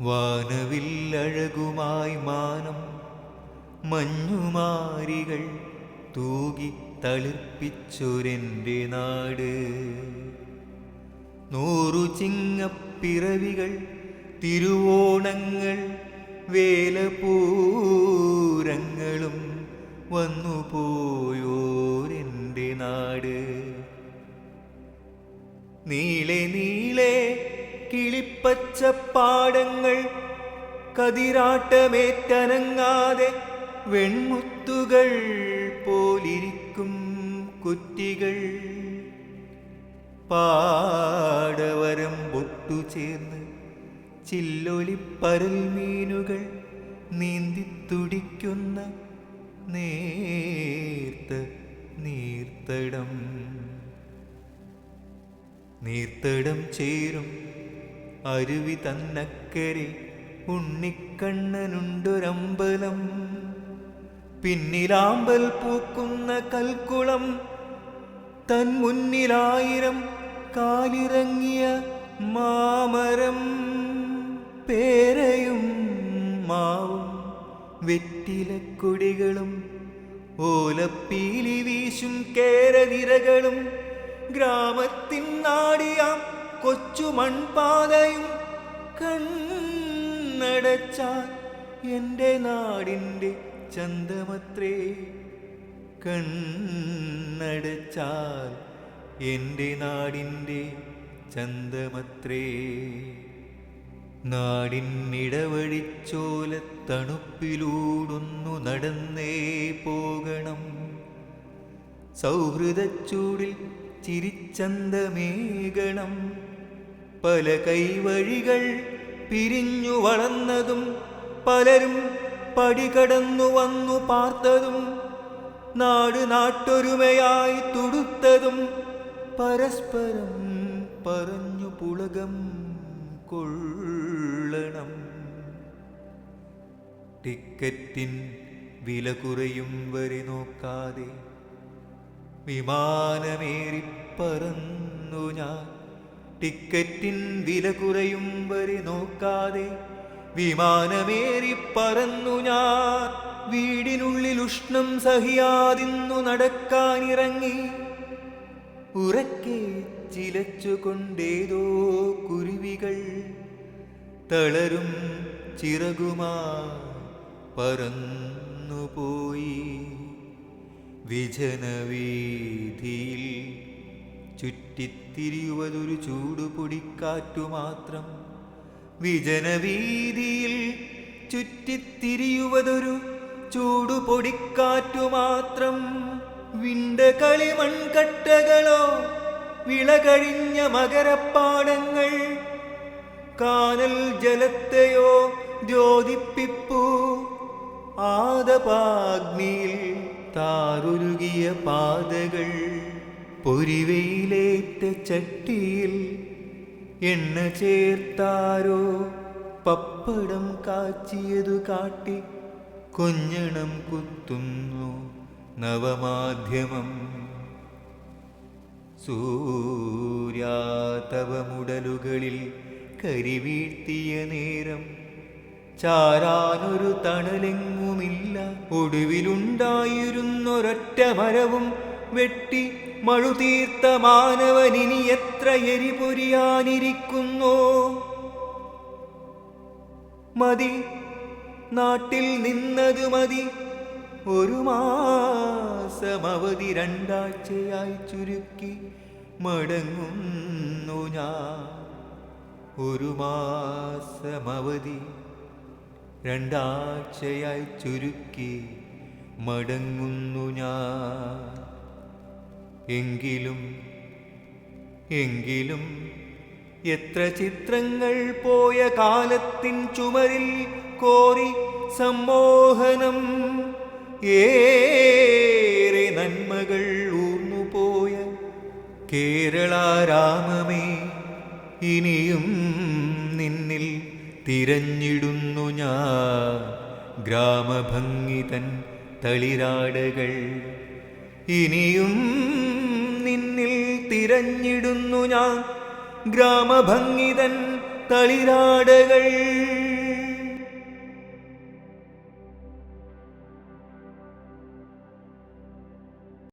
വാനവില്ലഴകുമായി മാനം മഞ്ഞുമാരികൾ തൂകി തളിർപ്പിച്ചൊരെന്റെ നാട്. നൂറു ചിങ്ങപ്പിറവികൾ തിരുവോണങ്ങൾ വേലപൂരങ്ങളും വന്നുപോയോരെന്റെ നാട്. നീളെ നീളെ കിളിപ്പച്ചപ്പാടങ്ങൾ കതിരാട്ടമേറ്റനങ്ങാതെ വെൺമുത്തുകൾ പോലിരിക്കും കുറ്റികൾ. പാടവരം പൊട്ടു ചേർന്ന് ചില്ലൊലിപ്പരൽ മീനുകൾ നീന്തിത്തുടിക്കുന്ന നേർത്ത നീർത്തടം. നീർത്തടം ചേരും അരുവി തന്നക്കരെ ഉണ്ണിക്കണ്ണനുണ്ടൊരമ്പലം. പിന്നിലാമ്പൽ പൂക്കുന്ന കൽക്കുളം തൻ മുന്നിലായിരം കാലിറങ്ങിയ മാമരം. പേരയും മാവും വെറ്റിലക്കൊടികളും ഓലപ്പീലി വീശും കേരനിരകളും ഗ്രാമത്തിൻ നാടിയാം കൊച്ചു മൺപാതയും കണ്ണടച്ചാൽ എന്റെ നാടിന്റെ ചന്തമത്രേ. കണ്ണടച്ചാൽ എന്റെ നാടിന്റെ ചന്തമത്രേ. നാടിനിടവഴിച്ചോല തണുപ്പിലൂടൊന്നു നടന്നേ പോകണം. സൗഹൃദച്ചൂടിൽ ചിരിച്ചന്തമേകണം. പല കൈവഴികൾ പിരിഞ്ഞു വളർന്നതും പലരും പടികടന്നു വന്നു പാർത്തതും നാട് നാട്ടൊരുമയായി തുടുത്തതും പരസ്പരം പറഞ്ഞു പുളകം കൊള്ളണം. ടിക്കറ്റിൻ വില കുറയും വരെ നോക്കാതെ വിമാനമേറി പറന്നു ഞാൻ. ടിക്കറ്റിൻ വില കുറയും വരെ നോക്കാതെ വിമാനമേറിപ്പറന്നു ഞാൻ. വീടിനുള്ളിൽ ഉഷ്ണം സഹിയാതിന്നു നടക്കാനിറങ്ങി. ഉറക്കെ ചിലച്ചുകൊണ്ടേതോ കുരുവികൾ തളരും ചിറകുമാ. പറന്നുപോയി. വിജനവീതിയിൽ ചുറ്റിത്തിരിയുവതൊരു ചൂടുപൊടിക്കാറ്റു മാത്രം. വിജനവീതിയിൽ ചുറ്റിത്തിരിയുവതൊരു ചൂടുപൊടിക്കാറ്റു മാത്രം. വിണ്ട കളിമൺകട്ടകളോ വിളകഴിഞ്ഞ മകരപ്പാടങ്ങൾ. കാനൽ ജലത്തെയോ ദ്യോതിപ്പിപ്പു ആദപാഗ്നിയിൽ താറുരുകിയ പാതകൾ പൊരിവയിലേറ്റ ചട്ടിയിൽ എണ്ണ ചേർത്താരോ പപ്പടം കാച്ചിയതു കാട്ടി കൊഞ്ഞണം കുത്തുന്നു നവമാധ്യമം. സൂര്യാതവമുടലുകളിൽ കരിവീഴ്ത്തിയ നേരം ചാരാനൊരു തണലെങ്ങുമില്ല. ഒടുവിലുണ്ടായിരുന്നൊരൊറ്റ മരവും വെട്ടി മഴുതീർത്ത മാനവനിനി എത്ര എരിപൊരിയാനിരിക്കുന്നോ മതി നാട്ടിൽ നിന്നത് മതി. ഒരു മാസം രണ്ടാഴ്ചയായി ചുരുക്കി മടങ്ങുന്നു ഞാൻ. ഒരു മാസം രണ്ടാഴ്ചയായി ചുരുക്കി മടങ്ങുന്നു ഞാൻ. എങ്കിലും എങ്കിലും എത്ര ചിത്രങ്ങൾ പോയ കാലത്തിൻ ചുമരിൽ കോറി സമ്മോഹനം. ഏറെ നന്മകൾ ഊർന്നുപോയ കേരള രാമമേ ഇനിയും തിരഞ്ഞിടുന്നു ഞാൻ ഗ്രാമഭംഗിതൻ തളിരാടകൾ. ഇനിയും നിന്നിൽ തിരഞ്ഞിടുന്നു ഞാൻ ഗ്രാമഭംഗിതൻ തളിരാടകൾ.